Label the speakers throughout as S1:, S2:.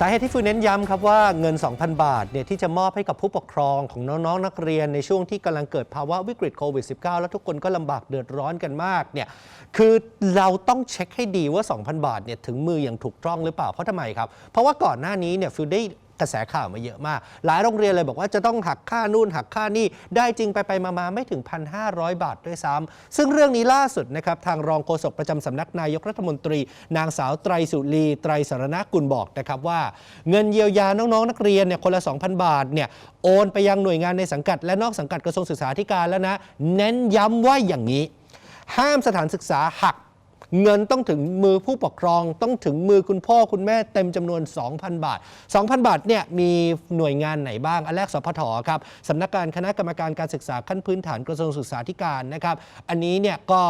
S1: สาเหตุที่ฟูเน้นย้ำครับว่าเงิน 2,000 บาทเนี่ยที่จะมอบให้กับผู้ปกครองของน้องๆ นักเรียนในช่วงที่กำลังเกิดภาวะวิกฤตโควิด -19 แล้วทุกคนก็ลำบากเดือดร้อนกันมากเนี่ยคือเราต้องเช็คให้ดีว่า 2,000 บาทเนี่ยถึงมืออย่างถูกต้องหรือเปล่าเพราะทำไมครับ เพราะว่าก่อนหน้านี้เนี่ยฟิวได้ กระแสข่าวมาเยอะมาก หลายโรงเรียนเลยบอกว่าจะต้องหักค่านู่นหักค่านี่ได้จริงไปไปมามาไม่ถึง 1,500 บาทด้วยซ้ำซึ่งเรื่องนี้ล่าสุดนะครับทางรองโฆษกประจำสำนักนายกรัฐมนตรี นางสาวไตรสุรีไตรสารณกุลบอกนะครับว่า เงินเยียวยาน้องๆ นักเรียนเนี่ยคนละ 2,000 บาทเนี่ยโอนไปยังหน่วยงานในสังกัด และนอกสังกัดกระทรวงศึกษาธิการแล้วนะ เน้นย้ำว่าอย่างนี้ ห้ามสถานศึกษาหัก เงินต้องถึงมือผู้ปกครองต้องถึงมือคุณพ่อคุณแม่เต็มจำนวน 2,000 บาท 2,000 บาทเนี่ยมีหน่วยงานไหนบ้าง อันแรกสพทครับสำนักงานคณะกรรมการการศึกษาขั้นพื้นฐานกระทรวงศึกษาธิการนะครับ อันนี้เนี่ยก็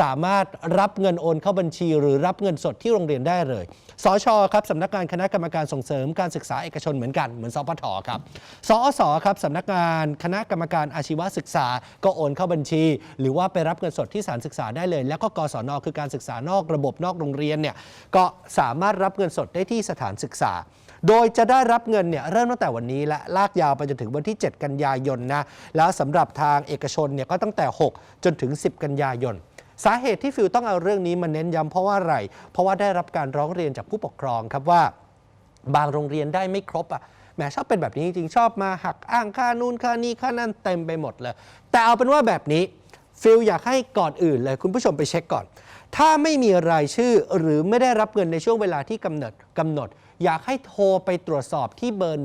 S1: สามารถรับเงินโอนเข้าบัญชี หรือรับเงินสดที่โรงเรียนได้เลย สชครับสำนักงานคณะกรรมการส่งเสริมการศึกษาเอกชนเหมือนกันเหมือนสพทครับ สอสครับสำนักงานคณะกรรมการอาชีวศึกษา ก็โอนเข้าบัญชี หรือว่าไปรับเงินสดที่สถารศึกษาได้เลย แล้วก็กศนคือการศึกษานอกระบบนอกโรงเรียนเนี่ยก็สามารถรับเงินสดได้ที่สถานศึกษา โดยจะได้รับเงินเนี่ยเริ่มตั้งแต่วันนี้และลากยาวไปจนถึงวันที่ 7 กันยายนนะแล้วสำหรับทางเอกชนเนี่ยก็ตั้งแต่ 6 จนถึง 10 กันยายนสาเหตุที่ฟิลต้องเอาเรื่องนี้มาเน้นย้ำเพราะว่าอะไร เพราะว่าได้รับการร้องเรียนจากผู้ปกครองครับว่า บางโรงเรียนได้ไม่ครบอะแหมชอบเป็นแบบนี้จริงๆชอบมาหักอ้างค่านู่นค่านี่ค่านั่นเต็มไปหมดเลย แต่เอาเป็นว่าแบบนี้ฟิลอยากให้ก่อนอื่นเลย คุณผู้ชมไปเช็คก่อน ถ้าไม่มีรายชื่อหรือไม่ได้รับเงินในช่วงเวลาที่กำหนดกำหนด อยากให้โทรไปตรวจสอบที่เบอร์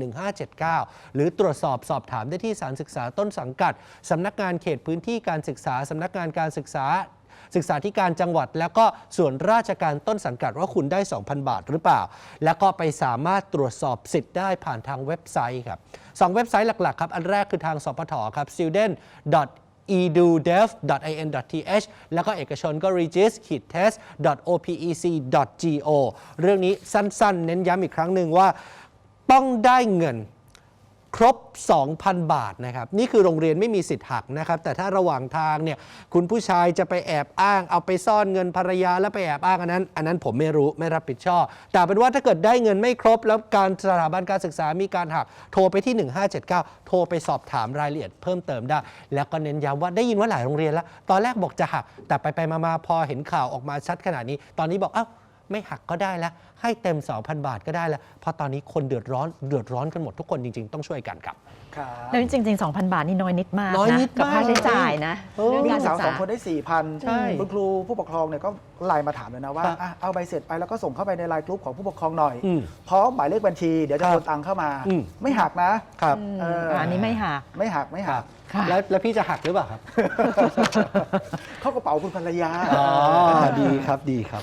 S1: 1579 หรือตรวจสอบสอบถามได้ที่สารศึกษาต้นสังกัดสำนักงานเขตพื้นที่การศึกษาสำนักงานการศึกษา ศึกษาธิการจังหวัด แล้วก็ส่วนราชการต้นสังกัดว่าคุณได้ 2,000 บาทหรือเปล่า แล้วก็ไปสามารถตรวจสอบสิทธิ์ได้ผ่านทางเว็บไซต์ครับสองเว็บไซต์หลักๆครับอันแรกคือทางสพทครับ student edudev.in.th แล้วก็เอกชนก็ regis-test.opec.go เรื่องนี้สั้นๆ เน้นย้ำอีกครั้งหนึ่งว่า ต้องได้เงิน ครบ 2,000 บาทนะครับ นี่คือโรงเรียนไม่มีสิทธิ์หักนะครับ แต่ถ้าระหว่างทางเนี่ยคุณผู้ชายจะไปแอบอ้าง เอาไปซ่อนเงินภรรยาแล้วไปแอบอ้างอันนั้น อันนั้นผมไม่รู้ไม่รับผิดชอบ แต่เป็นว่าถ้าเกิดได้เงินไม่ครบ แล้วการสถาบันการศึกษามีการหัก โทรไปที่ 1579 โทรไปสอบถามรายละเอียดเพิ่มเติมได้ แล้วก็เน้นย้ำว่าได้ยินว่าหลายโรงเรียนแล้ว ตอนแรกบอกจะหักแต่ไปไปๆมาๆพอเห็นข่าวออกมาชัดขนาดนี้ ตอนนี้บอกเอ้า ไม่หักก็ได้แล้วให้เต็ม 2,000 บาทก็ได้แล้วเพราะตอนนี้คนเดือดร้อนเดือดร้อนกันหมดทุกคนจริง ๆ ต้องช่วยกันครับ
S2: ครับ
S3: แล้วจริงๆ 2,000 บาทนี่น้อยนิดมาก
S1: น้อยนิด
S3: กับ
S1: มาก
S3: ค่าใช้จ่ายนะ
S1: เออ
S3: เรื่อง
S2: มี
S3: การ
S2: ลูก
S3: ศึ
S2: สาว
S3: ก
S2: ส
S3: ษา
S2: องคนได้สี่พัน
S1: ใช่
S2: คุณครูผู้ปกครองเนี่ยก็ไลน์มาถามเลยนะว่า
S1: ครับ
S2: อะเอาใบเสร็จไปแล้วก็ส่งเข้าไปในไลน์กลุ่มของผู้ปกครองหน่อย
S1: อืม
S2: พร้อมหมายเลขบัญชีเดี๋ยวจะ
S1: ครับ
S2: โอนตังค์เข้ามา
S1: อืม
S2: ไม่หักนะ
S1: ครับ
S3: อืม
S2: เอออั
S3: อันนี้ไม่หัก
S2: ไม่หักไม่
S1: ค
S2: หั
S1: รั
S2: ก
S1: บ
S3: ค่ะ
S1: แล้วแล้วพี่จะหักหรือเปล่าครับ
S2: เข้ากระเป๋าคุณภรรยา
S1: อ๋อดีครับดีครับ